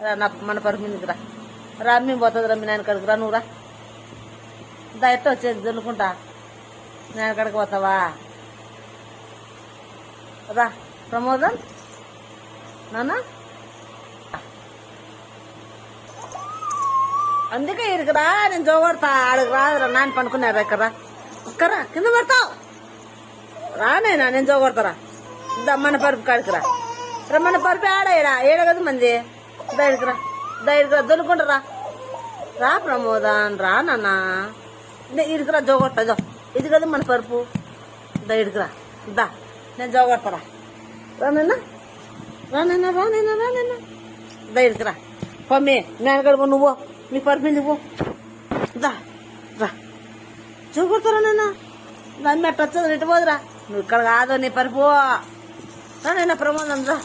రా నా మన పరుపు మీదకి రా. రా మేము పోతుంది రా మీ నాయన కాడికి రా నువ్వు రా. దా వచ్చేది? దున్నుకుంటా నాయన కాడికి పోతావా? రా ప్రమోదం. నాన్న. అందుకే ఇరుకురా నేను జోగొడతా ఆడకు రాదురా నాన్న పనుకున్నారా ఎక్కరా ఇక్కరా కింద పడతావు. రా నేనా నేను జోగొడతారా దా మన పరుపు కాడికి రా. మన పరుపు ఆడ ఏడగదు ఏడ కదా మంది. దా ఇడుకురా దా ఇడుకురా రా ప్రమోదాన్ రా నాన్న. నే- ఇడుకురా జోగొడతా జో ఇది కదా మన పరుపు. దా దా నేను జోగొట్టరా. రా రానన్నా రా రానన్నా రా నాన్న రా నేను కడుపు నువ్వు నీ పరుపు నువ్వు దా రా. జోగొడతారా నాన్న? దాన్ని ఇటు పోదురా నువ్వు ఇక్కడ కాదు నీ పరుపు. రానైనా ప్రమోదం రా.